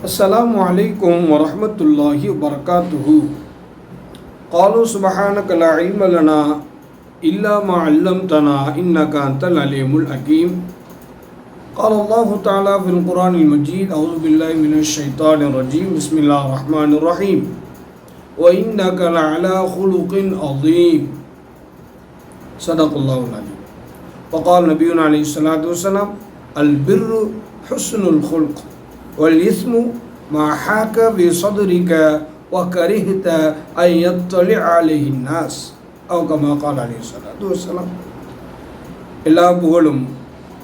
السلام عليكم ورحمة الله وبركاته. قالوا سبحانك لا علم لنا إلا ما علمتنا إنك أنت العليم الحكيم. قال الله تعالى في القرآن المجيد أعوذ بالله من الشيطان الرجيم. بسم الله الرحمن الرحيم. وإنك لعلى خلق عظيم. صدق الله العليم وقال نبينا عليه الصلاة والسلام البر حسن الخلق. والإثم ما حاك في صدرك وكرهت أن يطلع عليه الناس أو كما قال عليه الصلاة والسلام எல்லா புகழும்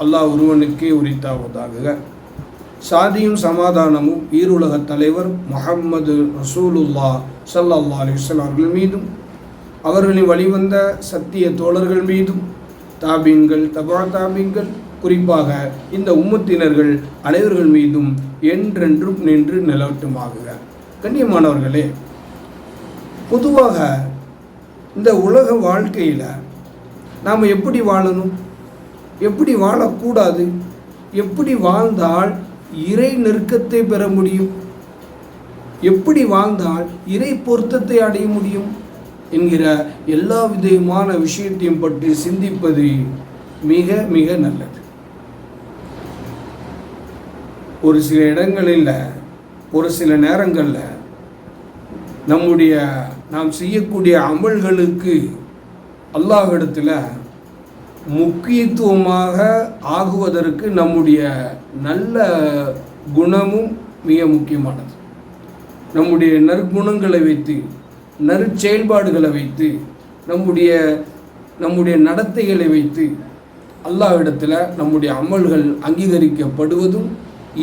அல்லாஹ் ஒருவனுக்கே உரித்தாவதாக சாதியும் சமாதானமும் ஈருலக தலைவர் முஹம்மது ரசூலுல்லா ஸல்லல்லாஹு அலைஹி வஸல்லம் அவர்கள் மீதும் அவர்களின் வழிவந்த சத்திய தோழர்கள் மீதும் தாபீன்கள் தபா தாபீன்கள் குறிப்பாக இந்த உம்மத்தினர்கள் அனைவர்கள் மீதும் என்றென்றும் நின்று நிலவட்டுமாக கண்ணியமானவர்களே பொதுவாக இந்த உலக வாழ்க்கையில் நாம் எப்படி வாழணும்? எப்படி வாழக்கூடாது? எப்படி வாழ்ந்தால் இறை நெருக்கத்தை பெற முடியும்? எப்படி வாழ்ந்தால் இறை பொருத்தத்தை அடைய முடியும்? என்கிற எல்லா விதமான விஷயத்தையும் பற்றி சிந்திப்பது மிக மிக நல்லது. ஒரு சில இடங்களில் ஒரு சில நேரங்களில் நம்முடைய நாம் செய்யக்கூடிய அமல்களுக்கு அல்லாஹிடத்தில் முக்கியத்துவமாக ஆகுவதற்கு நம்முடைய நல்ல குணமும் மிக முக்கியமானது. நம்முடைய நற்குணங்களை வைத்து நற்செயல்பாடுகளை வைத்து நம்முடைய நம்முடைய நடத்தைகளை வைத்து அல்லாஹ்விடத்தில் நம்முடைய அமல்கள் அங்கீகரிக்கப்படுவதும்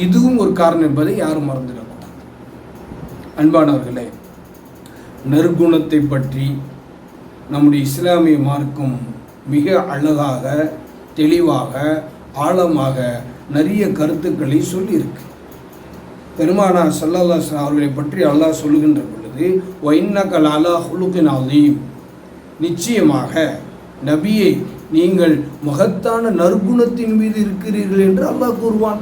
இதுவும் ஒரு காரணம் என்பதை யாரும் மறந்துடக்கூடாது. அன்பானவர்களே நற்குணத்தை பற்றி நம்முடைய இஸ்லாமிய மார்க்கம் மிக அழகாக தெளிவாக ஆழமாக நிறைய கருத்துக்களை சொல்லியிருக்கு. பெருமானா சல்லல்லாஸ் அவர்களை பற்றி அல்லாஹ் சொல்லுகின்ற பொழுது ஒயின்னக்கல் அலா ஹுலுக்கின் அலீம். நிச்சயமாக நபியை நீங்கள் மகத்தான நற்குணத்தின் மீது இருக்கிறீர்கள் என்று அல்லாஹ் கூறுவான்.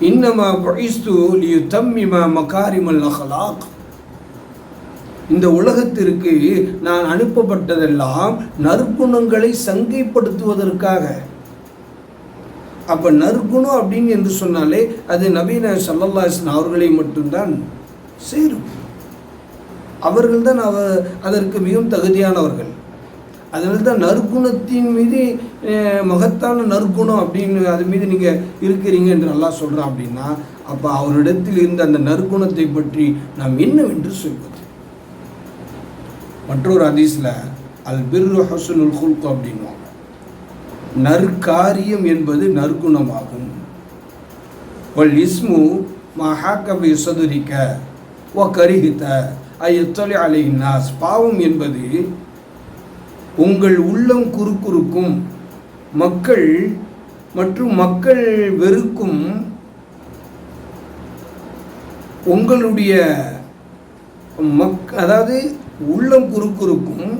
இன்னமா பொய்ஸ்து லியு தம்மிமா மகாரிமல் அஹலாக். இந்த உலகத்திற்கு நான் அனுப்பப்பட்டதெல்லாம் நற்குணங்களை சங்கைப்படுத்துவதற்காக. அப்போ நற்குணம் அப்படின்னு என்று சொன்னாலே அது நவீன சல்லல்லாசன் அவர்களை மட்டும்தான் சேரும். அவர்கள்தான் அவ அதற்கு மிகவும் தகுதியானவர்கள். அதனால தான் நற்குணத்தின் மீது மகத்தான நற்குணம் அப்படின்னு அது மீது நீங்கள் இருக்கிறீங்க என்று நல்லா சொல்கிறான் அப்படின்னா அப்போ அவரிடத்தில் இருந்த அந்த நற்குணத்தை பற்றி நாம் என்னவென்று சொல்வது? மற்றொரு ஹதீஸில் அல் பிர்ரு ஹசுனுல் ஹுல்கு அப்படின்வாங்க நற்காரியம் என்பது நற்குணமாகும் வல் இஸ்மு மஹாக்கபி சதுரிக்க ஓ கரிகித்த ஐயத்தொலை அலை நாஸ் பாவம் என்பது உங்கள் உள்ளம் குறுக்குறுக்கும். மக்கள் மற்றும் மக்கள் வெறுக்கும் உங்களுடைய மக் அதாவது உள்ளம் குறுக்குறுக்கும்.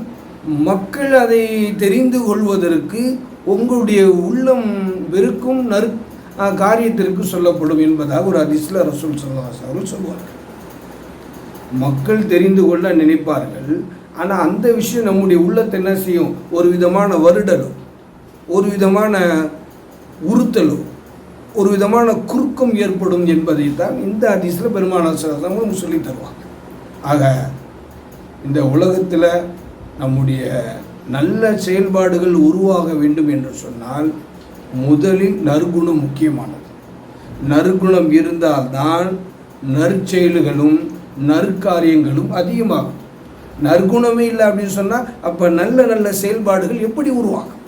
மக்கள் அதை தெரிந்து கொள்வதற்கு உங்களுடைய உள்ளம் வெறுக்கும் நறு காரியத்திற்கு சொல்லப்படும் என்பதாக ஒரு அதிசல ரசூல் சொல்லாஸ் அவர்கள் சொல்வார்கள். மக்கள் தெரிந்து கொள்ள நினைப்பார்கள். ஆனால் அந்த விஷயம் நம்முடைய உள்ளத்தை என்ன செய்யும்? ஒரு விதமான வருடலோ ஒரு விதமான உறுத்தலோ ஒரு விதமான குறுக்கம் ஏற்படும் என்பதை தான் இந்த அதிசயில் பெருமானாசனம் சொல்லி தருவாங்க ஆக இந்த உலகத்தில் நம்முடைய நல்ல செயல்பாடுகள் உருவாக வேண்டும் என்று சொன்னால் முதலில் நறுகுணம் முக்கியமானது. நறுகுணம் இருந்தால்தான் நற்செயல்களும் நற்காரியங்களும் அதிகமாகும். நற்குணமே இல்லை அப்படின்னு சொன்னால் அப்போ நல்ல நல்ல செயல்பாடுகள் எப்படி உருவாகும்?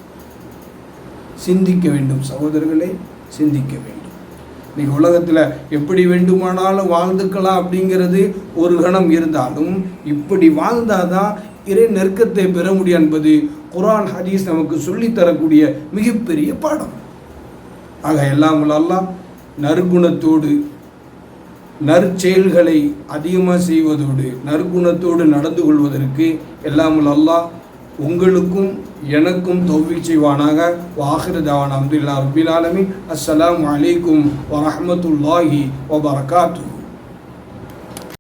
சிந்திக்க வேண்டும் சகோதரர்களே சிந்திக்க வேண்டும். இன்னைக்கு உலகத்தில் எப்படி வேண்டுமானாலும் வாழ்ந்துக்கலாம் அப்படிங்கிறது ஒரு கணம் இருந்தாலும் இப்படி வாழ்ந்தாதான் இறை நெருக்கத்தை பெற முடியும் என்பது குரான் ஹதீஸ் நமக்கு சொல்லித்தரக்கூடிய மிகப்பெரிய பாடம். ஆக எல்லாம் நற்குணத்தோடு நற்செயல்களை அதிகமாக செய்வதோடு நற்குணத்தோடு நடந்து கொள்வதற்கு எல்லாம் அல்லாஹ் உங்களுக்கும் எனக்கும் தௌஃபீக் செய்வானாக. வாஹிர அப்துல்லா ரபில் ஆலமி அஸ்ஸலாமு அலைக்கும் வரஹ்மத்துல்லாஹி வபரகாத்துஹு.